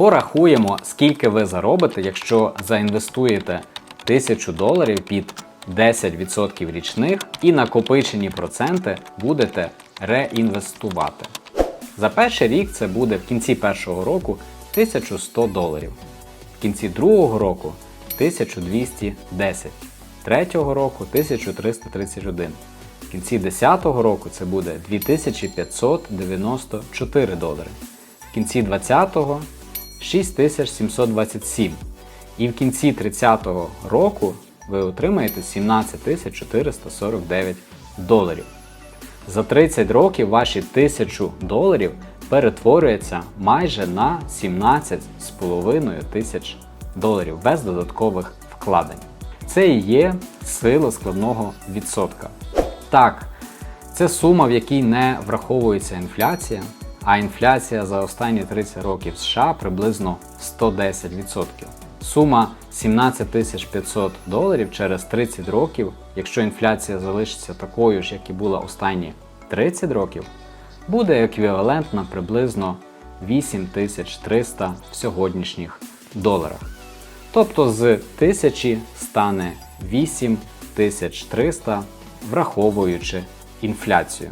Порахуємо, скільки ви заробите, якщо заінвестуєте 1000 доларів під 10% річних і накопичені проценти будете реінвестувати. За перший рік це буде в кінці першого року 1100 доларів, в кінці другого року 1210, третього року 1331. В кінці 10 року це буде 2594 долари. В кінці 20-го 6727. І в кінці 30-го року ви отримаєте 17 449 доларів. За 30 років ваші 1000 доларів перетворюються майже на 17,5 тисяч доларів без додаткових вкладень. Це і є сила складного відсотка. Так, це сума, в якій не враховується інфляція, а інфляція за останні 30 років США приблизно 110%. Сума 17 500 доларів через 30 років, якщо інфляція залишиться такою ж, як і була останні 30 років, буде еквівалентна приблизно 8300 в сьогоднішніх доларах. Тобто з 1000 стане 8300, враховуючи інфляцію.